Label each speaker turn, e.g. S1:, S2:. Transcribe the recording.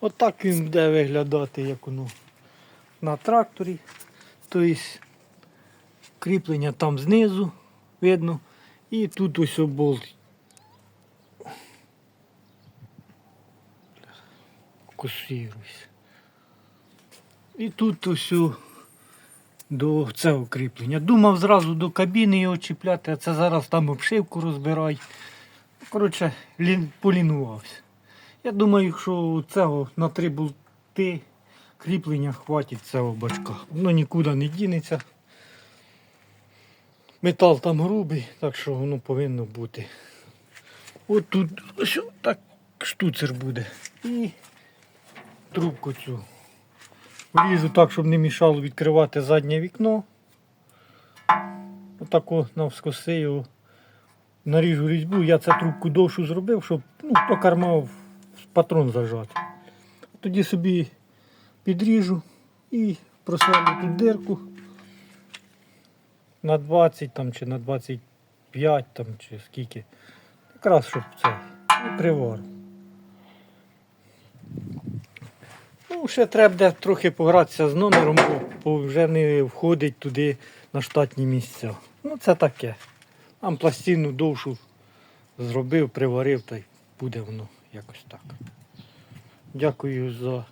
S1: Отак він буде виглядати, як воно на тракторі. Тобто кріплення там знизу видно. І тут ось болт. Фокусируйся. І тут ось до цього кріплення. Думав зразу до кабіни його чіпляти, а це зараз там обшивку розбирай. Коротше, лін, полінувався. Я думаю, що цього на три болти кріплення хватить цього бачка. Воно нікуди не дінеться. Метал там грубий, так що воно повинно бути. От тут ось так штуцер буде. І трубку цю. Вріжу так, щоб не мішало відкривати заднє вікно. Отако навскоси його наріжу різьбу. Я цю трубку довшу зробив, щоб ну, то кармав патрон зажати. Тоді собі підріжу і просверлю тут дирку на 20 там, чи на 25 там, чи скільки. Якраз щоб це. І приварю. Ну, ще треба буде трохи погратися з номером, бо, бо вже не входить туди на штатні місця. Ну, це таке. Там пластину довшу зробив, приварив, та й буде воно якось так. Дякую за